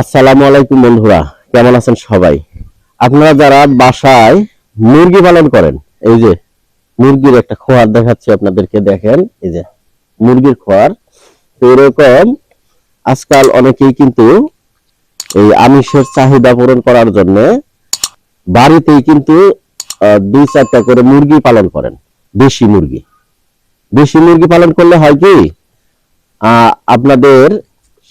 আসসালামু আলাইকুম বন্ধুরা, কেমন আছেন সবাই? আপনারা যারা বাসায় মুরগি পালন করেন, এই যে মুরগির একটা খোয়ার দেখাচ্ছি আপনাদেরকে, দেখেন, এই যে মুরগির খোয়ার, তো এরকম আজকাল অনেকেই কিন্তু এই আমিষের চাহিদা পূরণ করার জন্য বাড়িতেই কিন্তু দুই চারটা করে মুরগি পালন করেন, দেশি মুরগি। দেশি মুরগি পালন করলে হয় কি আপনাদের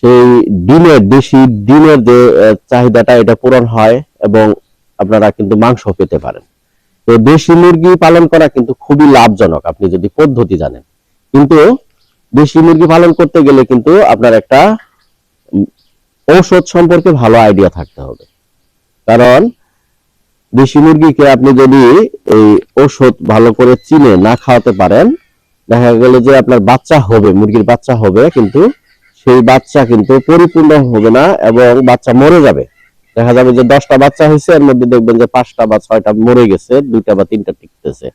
সেই ডিমের দেশি ডিমের যে চাহিদাটা এটা পূরণ হয় এবং আপনারা কিন্তু মাংস পেতে পারেন। তো দেশি মুরগি পালন করা কিন্তু খুবই লাভজনক, আপনি যদি পদ্ধতি জানেন। কিন্তু দেশি মুরগি পালন করতে গেলে কিন্তু আপনার একটা ঔষধ সম্পর্কে ভালো আইডিয়া থাকতে হবে। কারণ দেশি মুরগিকে আপনি যদি এই ঔষধ ভালো করে চিনে না খাওয়াতে পারেন, দেখা গেল যে আপনার বাচ্চা হবে, মুরগির বাচ্চা হবে, কিন্তু সেই বাচ্চা কিন্তু পরিপূর্ণ হবে না এবং বাচ্চা মরে যাবে। দেখা যাবে যে দশটা বাচ্চা হয়েছে, এর মধ্যে দেখবেন যে পাঁচটা বা ছয়টা মরে গেছে, দুইটা বা তিনটা টিকতেছে।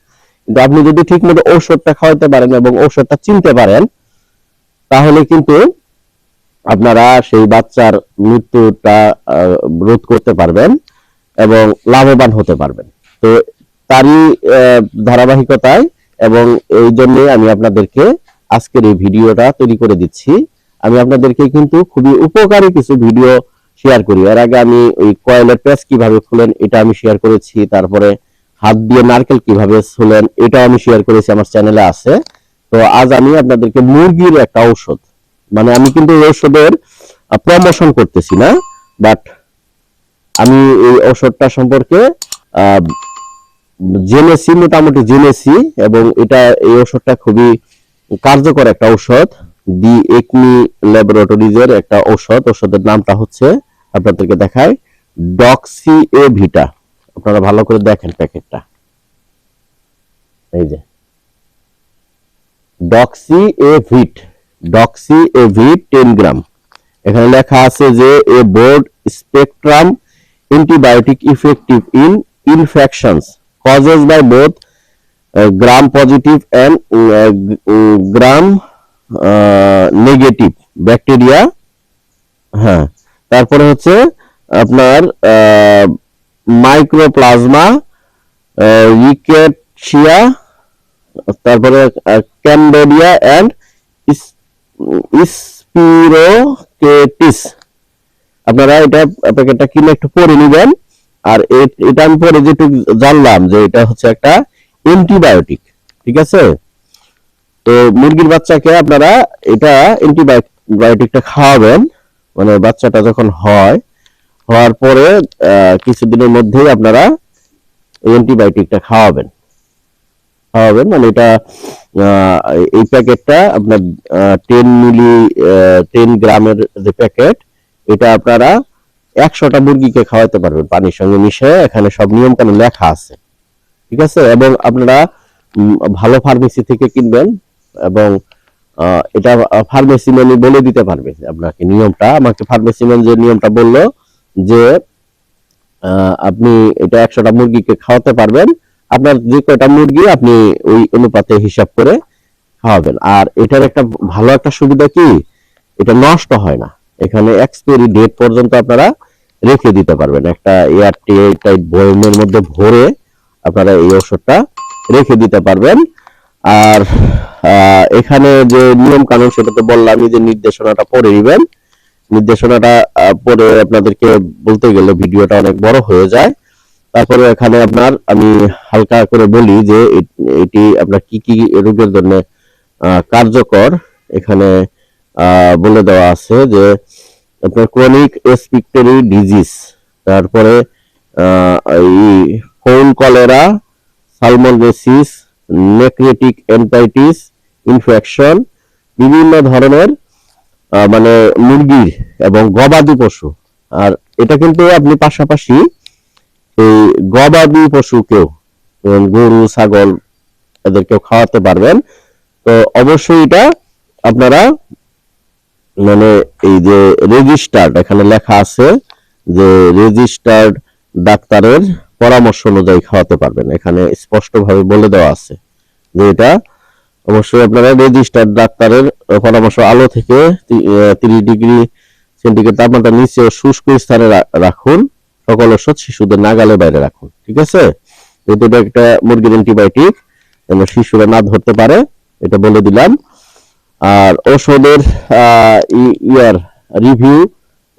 কিন্তু আপনি যদি ঠিক মতো ঔষধটা খাওয়াতে পারেন এবং ঔষধটা চিনতে পারেন, তাহলে কিন্তু আপনারা সেই বাচ্চার মৃত্যুটা রোধ করতে পারবেন এবং লাভবান হতে পারবেন। তো তারই ধারাবাহিকতায় এবং এই জন্য আমি আপনাদেরকে আজকের এই ভিডিওটা তৈরি করে দিচ্ছি। আমি আপনাদেরকে কিন্তু খুবই উপকারী কিছু ভিডিও শেয়ার করি। এর আগে আমি ওই কয়েলের প্যাচ কীভাবে খুলেন, এটা আমি শেয়ার করেছি। তারপরে হাত দিয়ে নারকেল কীভাবে ছুলেন, এটাও আমি শেয়ার করেছি, আমার চ্যানেলে আছে। তো আজ আমি আপনাদেরকে মুরগির একটা ঔষধ মানে আমি কিন্তু এই ঔষধের প্রমোশন করতেছি না বাট আমি এই ঔষধটা সম্পর্কে জেনেছি, মোটামুটি জেনেছি, এবং এটা, এই ঔষধটা খুবই কার্যকর একটা ঔষধ। দি একমি ল্যাবরেটরিজের একটা ঔষধ। ঔষধের নামটা হচ্ছে আপনাদেরকে দেখায় ডক্সি এ ভিটা আপনারা ভালো করে দেখেন প্যাকেটটা। এই যে। Doxy A vit doxy A vit ten gram. এখানে লেখা আছে যে a broad spectrum antibiotic effective in infections. Causes by both uh, gram positive and negative bacteria হ্যাঁ তারপরে হচ্ছে আপনার মাইক্রোপ্লাজমা রিকেটশিয়া তারপরে ক্যাম্বোডিয়া অ্যান্ড স্পিরোকেটিস আপনারা এটা প্যাকেটটা কিনে একটু পরে নেবেন। আর এটা আমি পরে যেটুকু জানলাম যে এটা হচ্ছে একটা অ্যান্টিবায়োটিক ঠিক আছে? তো মুরগির বাচ্চাকে আপনারা এটা অ্যান্টিবায়োটিকটা খাওয়াবেন। মানে বাচ্চাটা যখন হয়, হওয়ার পরে কিছুদিনের মধ্যেই আপনারা অ্যান্টিবায়োটিকটা খাওয়াবেন। খাওয়াবেন মানে এটা এই প্যাকেটটা আপনার টেন মিলি টেন গ্রামের যে প্যাকেট, এটা আপনারা একশোটা মুরগিকে খাওয়াতে পারবেন পানির সঙ্গে মিশে এখানে সব নিয়ম কানুন লেখা আছে। ঠিক আছে? এবং আপনারা ভালো ফার্মেসি থেকে কিনবেন। এবং এটা ফার্মেসি ম্যানই বলে দিতে পারবে আপনাকে নিয়মটা। আমাকে ফার্মেসি ম্যান যে নিয়মটা বলল যে আপনি এটা একশোটা মুরগিকে খাওয়াতে পারবেন। আপনার যে কয়টা মুরগি আপনি ওই অনুপাতে হিসাব করে খাওয়াবেন। আর এটার একটা ভালো একটা সুবিধা কি? এটা নষ্ট হয় না। এখানে এক্সপায়ারি ডেট পর্যন্ত আপনারা রেখে দিতে পারবেন। একটা এয়ার টাইট বয়মের মধ্যে ভরে আপনারা এই ওষুধটা রেখে দিতে পারবেন। আর এখানে যে নিয়ম কানুন, সেটা তো বললামই যে নির্দেশনাটা পড়ে নেবেন। নির্দেশনাটা পড়ে আপনাদেরকে বলতে গেলে ভিডিওটা অনেক বড় হয়ে যায়। তারপরে এখানে আপনার, আমি হালকা করে বলি যে এটি আপনার কি কি রোগের জন্য কার্যকর। এখানে বলে দেওয়া আছে যে আপনার ক্রনিক এসপিক্টরি ডিজিজ তারপরে এই phone cholera salmonellosis necrotic enteritis infection বিভিন্ন ধরনের মানে মুরগির এবং গবাদি পশু। আর এটা কিন্তু আপনি পাশাপাশি এই গবাদি পশুকেও গরু, ছাগল, এদেরকেও খাওয়াতে পারবেন। তো অবশ্যই এটা আপনারা মানে এই যে রেজিস্টার্ড, এখানে লেখা আছে যে রেজিস্টার্ড ডাক্তারের পরামর্শ অনুযায়ী খাওয়াতে পারবেন। এখানে স্পষ্টভাবে বলে দেওয়া আছে যে এটা অবশ্যই আপনারা রেজিস্টার্ড ডাক্তারের পরামর্শ আলো থেকে তিরিশ ডিগ্রি সেন্টিগ্রেড তাপমাত্রা নিচে ও শুষ্ক স্থানে রাখুন। সকল ওষুধ শিশুদের নাগালের বাইরে রাখুন। ঠিক আছে? এটা একটা মুরগির অ্যান্টিবায়োটিক যেন শিশুরা না ধরতে পারে, এটা বলে দিলাম। আর ওষুধের ইয়ার রিভিউ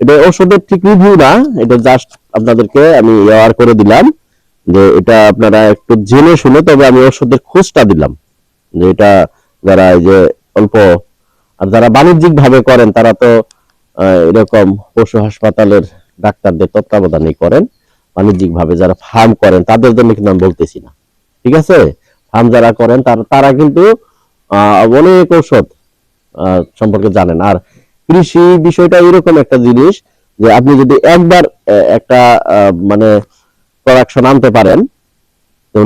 এটা ওষুধের ঠিক রিভিউ না, এটা জাস্ট আপনাদেরকে আমি ইয়ার করে দিলাম যে এটা আপনারা একটু জেনে শুনে তবে আমি ওষুধের খোঁজটা দিলাম। যে এটা যারা এই যে অল্প, আর যারা বাণিজ্যিক ভাবে করেন, তারা তো এরকম পশু হাসপাতালের ডাক্তারদের তত্ত্বাবধানেই করেন। বাণিজ্যিক ভাবে যারা ফার্ম করেন, তাদের জন্য কিন্তু আমি বলতেছি না। ঠিক আছে? ফার্ম যারা করেন, তারা তারা কিন্তু অনেক ঔষধ সম্পর্কে জানেন। আর কৃষি বিষয়টা এরকম একটা জিনিস যে আপনি যদি একবার একটা মানে প্রোডাকশন আনতে পারেন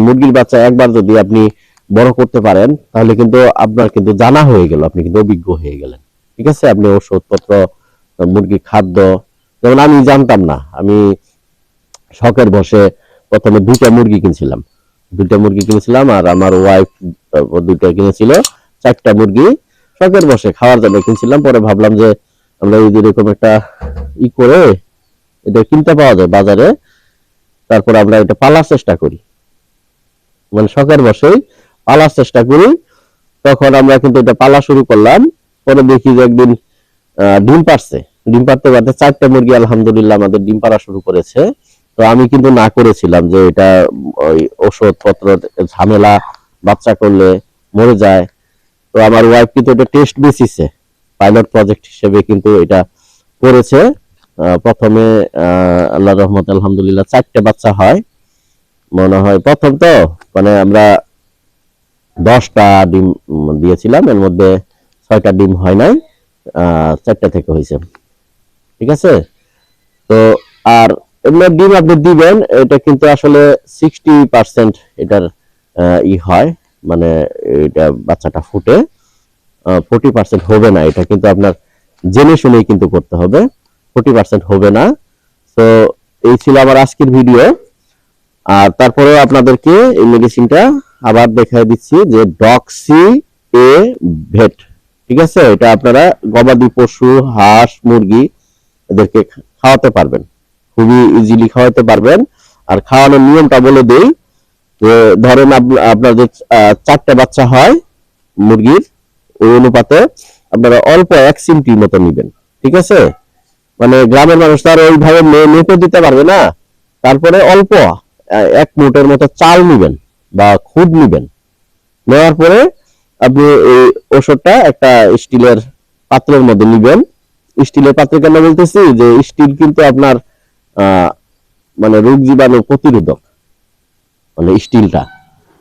মুরগির বাচ্চা একবার যদি আপনি বড় করতে পারেন, তাহলে কিন্তু আপনার কিন্তু জানা হয়ে গেল, আপনি কিন্তু অভিজ্ঞ হয়ে গেলেন। ঠিক আছে? আপনি ওষুধপত্র মুরগির খাদ্য, যেমন আমি জানতাম না, আমি শখের বসে প্রথমে দুইটা মুরগি কিনছিলাম। দুইটা মুরগি কিনেছিলাম আর আমার ওয়াইফ দুইটা কিনেছিল, চারটা মুরগি। শখের বসে খাওয়ার জন্য কিনছিলাম, পরে ভাবলাম যে আমরা এই এরকম একটা ই করে এটা কিনতে পাওয়া যায় বাজারে, তারপর আমরা এটা পালার চেষ্টা করি। মানে শখের বসেই পালার চেষ্টা করি। তখন আমরা কিন্তু এটা পালা শুরু করলাম, পরে দেখি যে একদিন ডিম পারছে ডিম পারতে পারতে চারটা মুরগি আলহামদুলিল্লাহ আমাদের ডিম পাড়া শুরু করেছে। তো আমি কিন্তু না করেছিলাম যে এটা, ওই ওষুধ পত্র ঝামেলা, বাচ্চা করলে মরে যায়। তো আমার ওয়াইফ কিন্তু এটা টেস্ট বেসিসে পাইলট প্রজেক্ট হিসেবে কিন্তু এটা করেছে। প্রথমে আল্লাহ রহমত আলহামদুলিল্লাহ চারটে বাচ্চা হয়। মনে হয় প্রথম তো মানে আমরা দশটা ডিম দিয়েছিলাম, এর মধ্যে ছয়টা ডিম হয় নাই চারটা থেকে হয়েছে। ঠিক আছে? তো আর এমনি ডিম আপনি দিবেন, এটা কিন্তু আসলে সিক্সটি পার্সেন্ট এটার ই হয়। মানে এটা বাচ্চাটা ফুটে ফোর্টি পার্সেন্ট হবে না এটা কিন্তু আপনার জেনে শুনেই কিন্তু করতে হবে ফোর্টি পার্সেন্ট হবে না। তো এই ছিল আমার আজকের ভিডিও আর তারপরে আপনাদেরকে এই মেডিসিনটা আবার দেখাই দিচ্ছি যে ডক্সি এ ভেট ঠিক আছে? এটা আপনারা গবাদি পশু, হাঁস, মুরগি এদেরকে খাওয়াতে পারবেন। খুবই ইজিলি খাওয়াতে পারবেন। আর খাওয়ানোর নিয়মটা বলে দেই ধরেন আপ- আপনার যে চারটা বাচ্চা হয় মুরগির, ওই অনুপাতে আপনারা অল্প এক সিমটির মতো নেবেন, ঠিক আছে? মানে গ্রামের মানুষ তো আর ওইভাবে মেপে দিতে পারবে না। তারপরে অল্প এক মুঠের মতো চাল নেবেন বা খুদ নেবেন। নেওয়ার পরে আপনি এই ওষুধটা একটা স্টিলের পাত্রের মধ্যে নিবেন। স্টিলের পাত্রে কেন বলতেছি? যে স্টিল কিন্তু আপনার মানে রোগ জীবাণু প্রতিরোধক। মানে স্টিলটা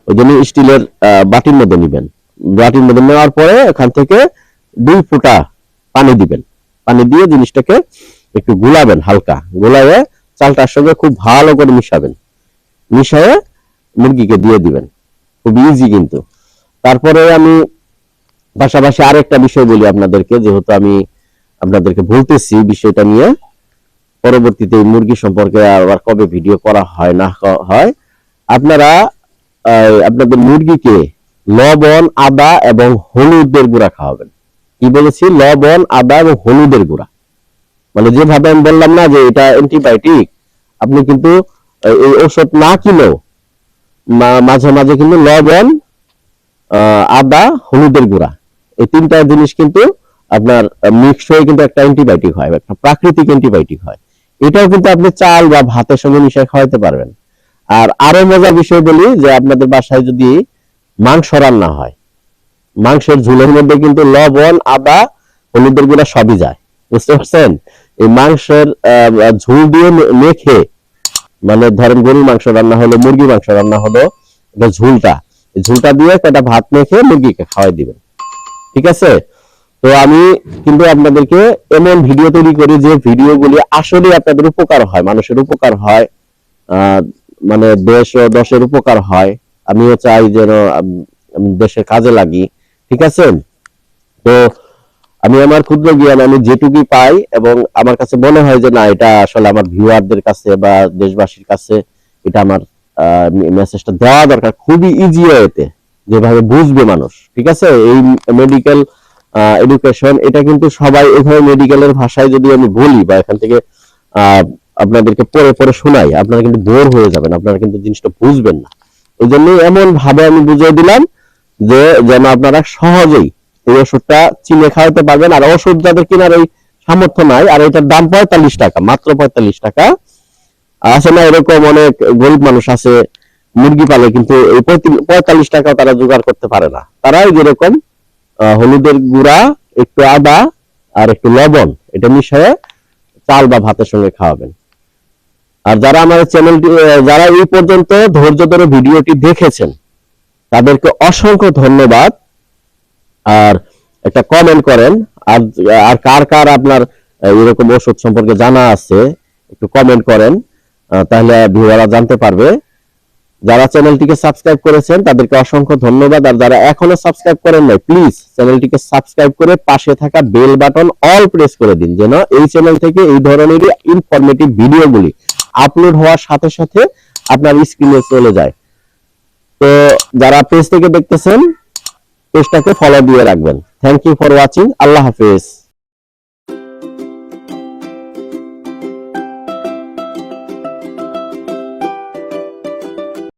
ওই জন্য স্টিলের বাটির মধ্যে নিবেন। বাটির মধ্যে নেওয়ার পরে এখান থেকে দুই ফোঁটা পানি দিবেন। পানি দিয়ে জিনিসটাকে একটু গুলাবেন হালকা। গুলাবে চালটার সঙ্গে খুব ভালো করে মিশাবেন। মিশায়ে মুরগিকে দিয়ে দিবেন। খুব ইজি কিন্তু। তারপরে আমি পাশাপাশি আরেকটা বিষয় বলি আপনাদেরকে, যেহেতু আমি আপনাদেরকে বলতেছি বিষয়টা নিয়ে। পরবর্তীতে মুরগি সম্পর্কে আবার কবে ভিডিও করা হয়, না হয় আপনারা আপনাদের মুরগিকে লবণ, আদা এবং হলুদের গুঁড়া খাওয়াবেন। কি বলেছি? লবণ, আদা এবং হলুদের গুঁড়া। মানে যেভাবে আমি বললাম না যে এটা অ্যান্টিবায়োটিক আপনি কিন্তু এই ঔষধ না কিনেও মাঝে মাঝে কিন্তু লবণ আদা, হলুদের গুঁড়া। এই তিনটা জিনিস কিন্তু আপনার মিক্স হয়ে কিন্তু একটা অ্যান্টিবায়োটিক হয়, একটা প্রাকৃতিক অ্যান্টিবায়োটিক হয়। এটাও কিন্তু আপনি চাল বা ভাতের সঙ্গে মিশিয়ে খাওয়াতে পারবেন। আর আরও মজার বিষয় বলি যে আপনাদের বাসায় যদি মাংস রান্না হয়, মাংসের ঝোলের মধ্যে কিন্তু লবণ, আদা, হলুদের গুঁড়া সবই যায়। বুঝতে পারছেন? এই মাংসের ঝোল দিয়ে মেখে মানে ধরেন গরুর মাংস রান্না হলো মুরগি মাংস রান্না হলো ঝোলটা। ঝোলটা দিয়ে একটা ভাত মেখে মুরগিকে খাওয়াই দিবেন। ঠিক আছে? তো আমি কিন্তু আপনাদেরকে এমন ভিডিও তৈরি করি যে ভিডিওগুলি আসলে আপনাদের উপকার হয়, মানুষের উপকার হয় মানে দেশ ও দশের উপকার হয়, আমিও চাই যেন আম- দেশের কাজে লাগি, ঠিক আছে? তো আমি আমার ক্ষুদ্র জ্ঞান, আমি যেটুকুই পাই এবং আমার কাছে মনে হয় যে না, এটা আসলে আমার ভিউয়ারদের কাছে বা দেশবাসীর কাছে এটা আমার মেসেজটা দেওয়া দরকার। খুবই ইজি ওয়েতে যেভাবে বুঝবে মানুষ, ঠিক আছে? এই মেডিকেল এডুকেশন এটা কিন্তু সবাই এভাবে মেডিকেলের ভাষায় যদি আমি বলি বা এখান থেকে আপনাদেরকে পরে পরে শোনাই। আপনারা কিন্তু বোর হয়ে যাবেন, আপনারা কিন্তু জিনিসটা বুঝবেন না। ওই জন্য এমন ভাবে আমি বুঝিয়ে দিলাম যে, যেন আপনারা সহজেই এই ওষুধটা চিনে খাওয়াতে পারবেন। আর ওষুধ যাদের কেনার ওই সামর্থ্য নাই, আর এটার দাম পঁয়তাল্লিশ টাকা, মাত্র পঁয়তাল্লিশ টাকা। আছে না, এরকম অনেক গরিব মানুষ আছে, মুরগি পালে কিন্তু এই পঁয়তাল্লিশ টাকাও তারা জোগাড় করতে পারে না। তারাই যেরকম হলুদের গুঁড়া, একটু আদা, আর একটু লবণ, এটা মিশিয়ে চাল বা ভাতের সঙ্গে খাওয়াবেন। আর যারা আমার চ্যানেলটি যারা এই পর্যন্ত ধৈর্য ধরে ভিডিওটি দেখেছেন, তাদেরকে অসংখ্য ধন্যবাদ। আর একটা কমেন্ট করেন, আর আর কার কার আপনার এরকম ওষুধ সম্পর্কে জানা আছে, একটু কমেন্ট করেন তাহলে ভিউয়াররা জানতে পারবে। যারা চ্যানেলটিকে সাবস্ক্রাইব করেছেন, তাদেরকে অসংখ্য ধন্যবাদ। আর যারা এখনও সাবস্ক্রাইব করেন নাই প্লিজ চ্যানেলটিকে সাবস্ক্রাইব করে পাশে থাকা বেল বাটন অল প্রেস করে দিন, যেন এই চ্যানেল থেকে এই ধরনের ইনফরমেটিভ ভিডিওগুলি আপলোড হওয়ার সাথে সাথে আপনার স্ক্রিনে চলে যায়। তো যারা পেজ থেকে দেখতেছেন পেজটাকে ফলো দিয়ে রাখবেন। থ্যাংক ইউ ফর ওয়াচিং আল্লাহ হাফেজ।